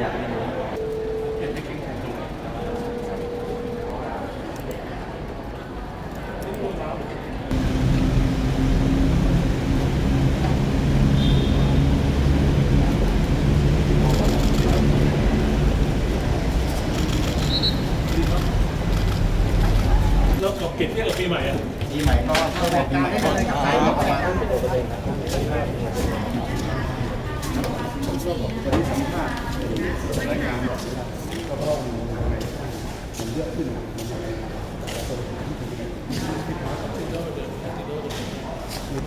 อยากให้กเก็บเที่ยงกับปีใหม่อะ ปีใหม่ก็เข้าปีใหม่ก่อนประมาณ ก็บอกจะได้สัมภาษณ์รายการบอกว่าก็เพราะว่ามันอะไรมันเยอะขึ้นมันอะไรแต่คนที่มีเรื่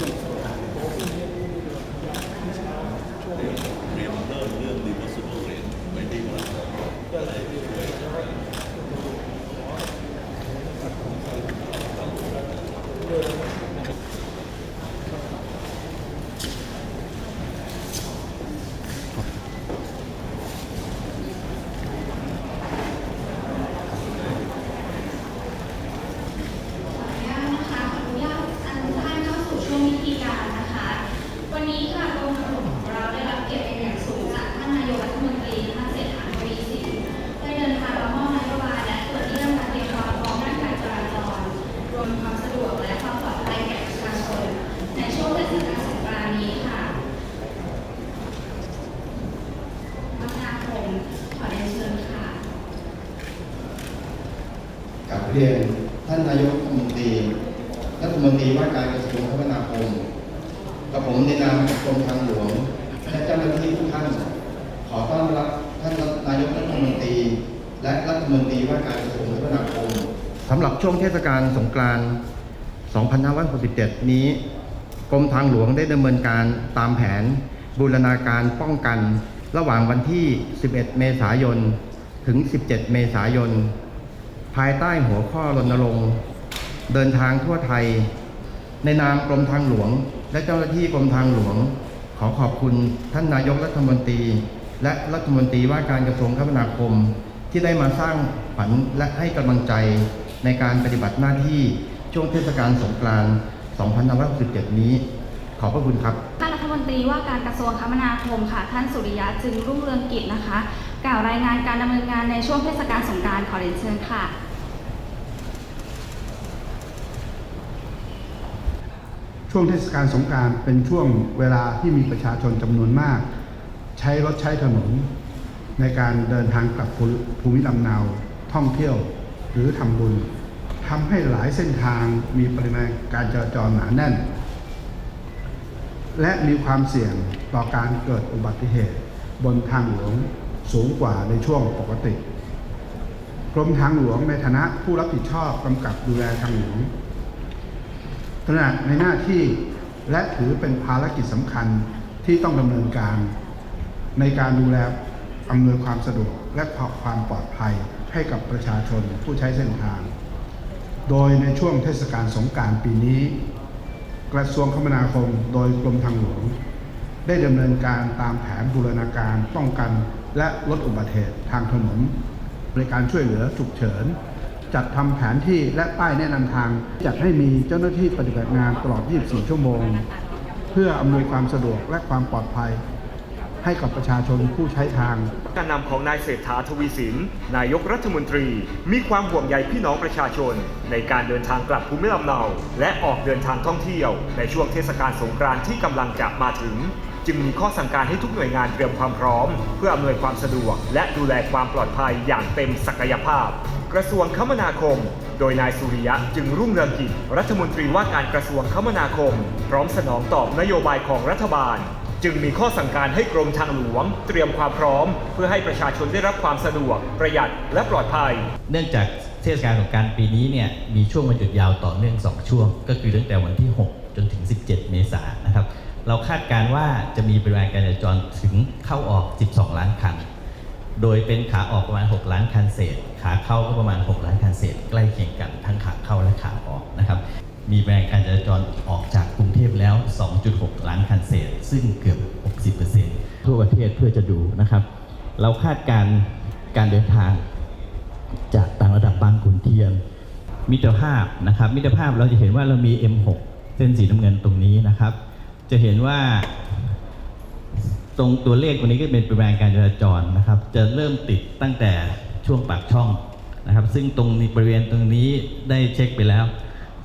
องสำคัญ เรียนเริ่มเรื่อง reversible rate ไม่ดีกว่า นะคะขออนุญาตอันท่านเข้าสู่ช่วงวิธีการนะคะ วันนี้ค่ะกรมทางหลวงของเราได้รับเกียรติเป็นอย่างสูงจากท่านนายกรัฐมนตรีท่านเศรษฐาทวีสินได้เดินทางมามอบนโยบายและตรวจเยี่ยมการเตรียมความพร้อมด้านการจราจรรวมความสะดวกและความปลอดภัยแก่ประชาชน ในช่วงเทศกาลสงกรานต์นี้ค่ะมกราคมขอเรียนเชิญค่ะ กลับ เรียนท่านนายกรัฐมนตรีรัฐมนตรีว่าการกระทรวงคมนาคมกับผมในนามกรมทางหลวงและเจ้าหน้าที่ทุกท่าน ขอต้อนรับท่านนายกรัฐมนตรี และรัฐมนตรีว่าการกระทรวงคมนาคมสำหรับช่วงเทศกาลสงกรานต์ 2567 นี้ กรมทางหลวงได้ดำเนินการตามแผน บูรณาการป้องกัน ระหว่างวันที่ 11 เมษายน ถึง 17 เมษายน ภายใต้หัวข้อรณรงค์เดินทางทั่วไทย ในนามกรมทางหลวง และเจ้าหน้าที่กรมทางหลวง ขอขอบคุณท่านนายกรัฐมนตรี และรัฐมนตรีว่าการกระทรวงคมนาคม ที่ได้มาสร้างฝันและให้กำลังใจในการปฏิบัติหน้าที่ช่วงเทศกาลสงกรานต์2567 นี้ ขอบพระคุณครับ ท่านรัฐมนตรีว่าการกระทรวงคมนาคมค่ะ ท่านสุริยะจึงรุ่งเรืองกิจนะคะ กล่าวรายงานการดำเนินงานในช่วงเทศกาลสงกรานต์ขอเรียนเชิญค่ะ ช่วงเทศกาลสงกรารเป็นช่วงเวลาที่มีประชาชนจำนวนมาก ใช้รถใช้ถนน ในการเดินทางกลับภูมิลำเนาท่องเที่ยวหรือทำบุญทำให้หลายเส้นทางมีปริมาณการจราจรหนาแน่น และมีความเสี่ยงต่อการเกิดอุบัติเหตุ บนทางหลวง สูงกว่าในช่วงปกติ กรมทางหลวงในฐานะผู้รับผิดชอบกำกับดูแลทางหลวงตระหนักในหน้าที่และถือเป็นภารกิจสำคัญที่ต้องดำเนินการ ในการดูแลอำนวยความสะดวกและความปลอดภัยให้กับประชาชนผู้ใช้เส้นทาง โดยในช่วงเทศกาลสงกรารปีนี้ กระทรวงคมนาคมโดยกรมทางหลวง ได้ดำเนินการตามแผนบูรณาการป้องกัน และลดอุบัติเหตุทางถนนบริการช่วยเหลือฉุกเฉิน จัดทำแผนที่และป้ายแนะนำทาง จัดให้มีเจ้าหน้าที่ปฏิบัติงานตลอด 24 ชั่วโมง เพื่ออำนวยความสะดวกและความปลอดภัย ให้กับประชาชนผู้ใช้ทาง การนำของนายเศรษฐาทวีสิน นายกรัฐมนตรี มีความห่วงใยพี่น้องประชาชน ในการเดินทางกลับภูมิลำเนา และออกเดินทางท่องเที่ยวในช่วงเทศกาลสงกรานต์ที่กำลังจะมาถึง จึงมีข้อสั่งการให้ทุกหน่วยงานเตรียมความพร้อม เพื่ออำนวยความสะดวก และดูแลความปลอดภัยอย่างเต็มศักยภาพ กระทรวงคมนาคม โดยนายสุริยะจึงรุ่งเรืองกิจรัฐมนตรีว่าการกระทรวงคมนาคม พร้อมสนองตอบนโยบายของรัฐบาลจึงมีข้อสั่งการให้กรมทางหลวง เตรียมความพร้อม เพื่อให้ประชาชนได้รับความสะดวก ประหยัดและปลอดภัย เนื่องจากเทศกาลของการปีนี้เนี่ยมีช่วงวันหยุดยาวต่อเนื่อง 2 ช่วง ก็คือตั้งแต่วันที่ 6 จนถึง 17 เมษายนนะครับ เราคาดการว่าจะมีปริมาณการจราจรถึงเข้าออก 12 ล้านคัน โดยเป็นขาออกประมาณ 6 ล้านคันเศษ ขาเข้าก็ประมาณ 6 ล้านคันเศษ ใกล้เคียงกันทั้งขาเข้าและขาออกนะครับ มีปริมาณการจราจรออกจากกรุงเทพแล้ว 2.6 ล้านคันเศษ ซึ่งเกือบ 60%ทั่วประเทศเพื่อจะดูนะครับ เราคาดการการเดินทางจากต่างระดับบางขุนเทียน มิตรภาพนะครับ มิตรภาพเราจะเห็นว่าเรามี M6 เส้นสีน้ำเงินตรงนี้นะครับ จะเห็นว่า ตรงตัวเลขตรงนี้ก็เป็นปริมาณการจราจรนะครับ จะเริ่มติดตั้งแต่ช่วงปากช่องนะครับ ซึ่งตรงนี้บริเวณตรงนี้ได้เช็คไปแล้ว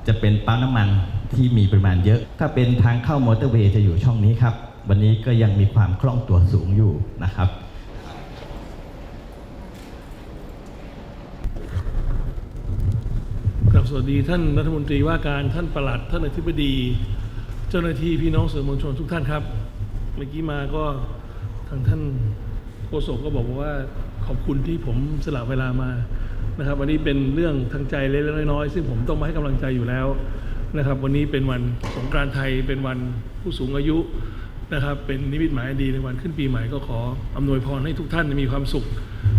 จะเป็นปั๊มน้ำมันที่มีปริมาณเยอะ ถ้าเป็นทางเข้ามอเตอร์เวย์จะอยู่ช่องนี้ครับ วันนี้ก็ยังมีความคล่องตัวสูงอยู่นะครับกับสวัสดีท่านรัฐมนตรีว่าการท่านประหลัดท่านอธิบดี จ้าหน้าที่พี่น้องสื่อมวลชนทุกท่านครับ เมื่อกี้มาก็ทางท่านโฆษกก็บอกว่าขอบคุณที่ผมสละเวลามานะครับวันนี้เป็นเรื่องทางใจเล็กๆน้อยๆซึ่งผมต้องมาให้กำลังใจอยู่แล้วนะครับ วันนี้เป็นวันสงกรานต์ไทยเป็นวันผู้สูงอายุนะครับ เป็นนิมิตหมายดีในวันขึ้นปีใหม่ก็ขออำนวยพรให้ทุกท่านมีความสุข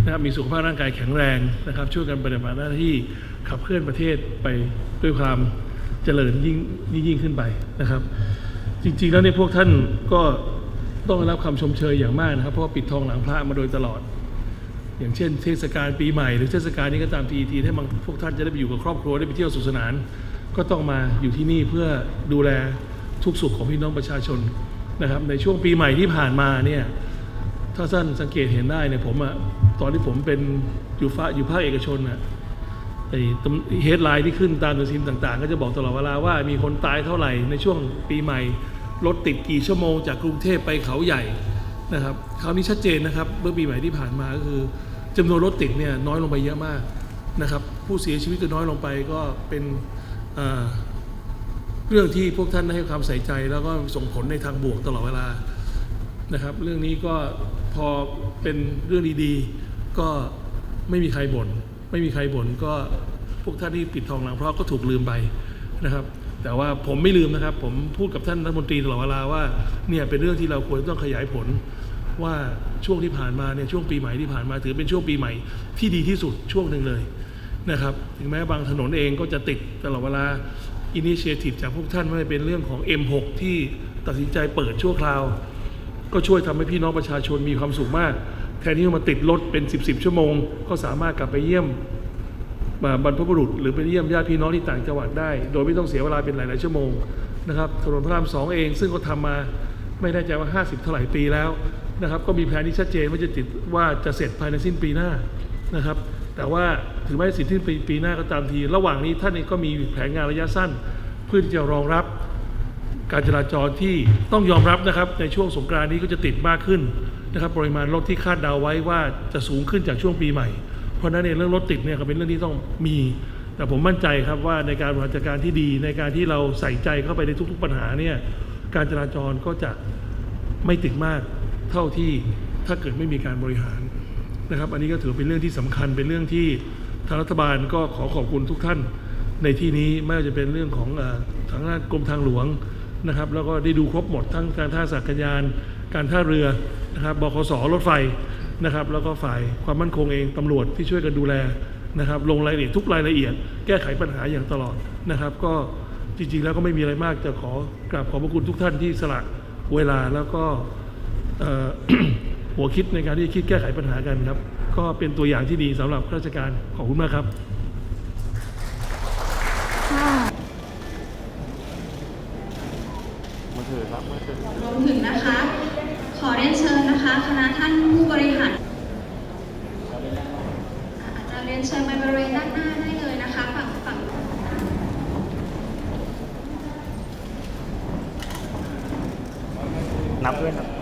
นะครับมีสุขภาพร่างกายแข็งแรงนะครับ ช่วยกันปฏิบัติหน้าที่ขับเคลื่อนประเทศไปด้วยความ เจริญยิ่งยิ่งยิ่งขึ้นไปนะครับ จริงๆแล้วเนี่ยพวกท่านก็ต้องรับคำชมเชยอย่างมากนะครับ เพราะว่าปิดทองหลังพระมาโดยตลอด อย่างเช่น เทศกาลปีใหม่หรือเทศกาลนี้ก็ตามทีทีให้บางพวกท่านจะได้ไปอยู่กับครอบครัวได้ไปเที่ยวสุขสนาน ก็ต้องมาอยู่ที่นี่เพื่อดูแลทุกสุขของพี่น้องประชาชนนะครับ ในช่วงปีใหม่ที่ผ่านมาเนี่ยถ้าท่านสังเกตเห็นได้เนี่ยผมอะตอนที่ผมเป็นอยู่ฟ้าอยู่ภาคเอกชนอะ ไอ้เฮดไลน์ที่ขึ้นตามหนังสือพิมพ์ต่างๆ ก็จะบอกตลอดเวลาว่ามีคนตายเท่าไหร่ในช่วงปีใหม่ รถติดกี่ชั่วโมงจากกรุงเทพไปเขาใหญ่นะครับคราวนี้ชัดเจนนะครับเมื่อปีใหม่ที่ผ่านมาก็คือจำนวนรถติดเนี่ยน้อยลงไปเยอะมากนะครับ ผู้เสียชีวิตก็น้อยลงไปก็เป็นเอ่อเรื่องที่พวกท่านให้ความใส่ใจแล้วก็ส่งผลในทางบวกตลอดเวลานะครับ เรื่องนี้ก็พอเป็นเรื่องดีๆ ก็ไม่มีใครบน่น ไม่มีใครบ่นก็พวกท่านที่ปิดทองหลังเพราะก็ถูกลืมไปนะครับ แต่ว่าผมไม่ลืมนะครับ ผมพูดกับท่านรัฐมนตรีตลอดเวลาว่าเนี่ยเป็นเรื่องที่เราควรต้องขยายผลว่าช่วงที่ผ่านมาเนี่ยช่วงปีใหม่ที่ผ่านมาถือเป็นช่วงปีใหม่ที่ดีที่สุดช่วงหนึ่งเลยนะครับ ถึงแม้บางถนนเองก็จะติดตลอดเวลาอินิเชทีฟจากพวกท่านไม่ว่าเป็นเรื่องของ M6 ที่ตัดสินใจเปิดชั่วคราว ก็ช่วยทำให้พี่น้องประชาชนมีความสุขมาก ทนที่จะมาติดรถเป็น 10บสชั่วโมง ก็สามารถกลับไปเยี่ยมมาบรรพบุรุษ หรือไปเยี่ยมญาติพี่น้องที่ต่างจังหวัดได้ โดยไม่ต้องเสียเวลาเป็นหลาย ๆ ชั่วโมงนะครับถนนพระรามสองเอง ซึ่งก็ทำมาไม่แน่ใจว่า 50 เท่าไหร่ปีแล้วนะครับก็มีแผนที่ชัดเจนว่าจะติดว่าจะเสร็จภายในสิ้นปีหน้านะครับแต่ว่าถึงแม้สิ้นปีปีหน้าก็ตามที ระหว่างนี้ท่านเองก็มีแผนงานระยะสั้น เพื่อที่จะรองรับ การจราจรที่ต้องยอมรับนะครับในช่วงสงกรานนี้ก็จะติดมากขึ้นนะครับปริมาณรถที่คาดเดาไว้ว่าจะสูงขึ้นจากช่วงปีใหม่ เพราะนั้นเองเรื่องรถติดเนี่ยก็เป็นเรื่องที่ต้องมี แต่ผมมั่นใจครับว่าในการบริหารจัดการที่ดีในการที่เราใส่ใจเข้าไปในทุก ๆ ปัญหาเนี่ยการจราจรก็จะไม่ติดมากเท่าที่ถ้าเกิดไม่มีการบริหารนะครับ อันนี้ก็ถือเป็นเรื่องที่สำคัญเป็นเรื่องที่ทางรัฐบาลก็ขอขอบคุณทุกท่านในที่นี้ไม่ว่าจะเป็นเรื่องของอทางด้านกรมทางหลวง นะครับแล้วก็ได้ดูครบหมดทั้งการท่าอากาศยาน การท่าเรือนะครับบขสรถไฟนะครับ แล้วก็ฝ่ายความมั่นคงเองตำรวจที่ช่วยกันดูแลนะครับ ลงรายละเอียดทุกรายละเอียด แก้ไขปัญหาอย่างตลอดนะครับ ก็จริงๆแล้วก็ไม่มีอะไรมากจะขอกราบขอบพระคุณทุกท่านที่สละเวลาแล้วก็หัวคิดในการที่คิดแก้ไขปัญหากันครับ ก็เป็นตัวอย่างที่ดีสำหรับข้าราชการขอบคุณมากครับ รวมถึงนะคะ ขอเรียนเชิญนะ คณะท่านผู้บริหารอาจจะเรียนเชิญมาบริเวณด้านหน้าได้เลยนะคะฝั่งฝั่งนับด้วยครับ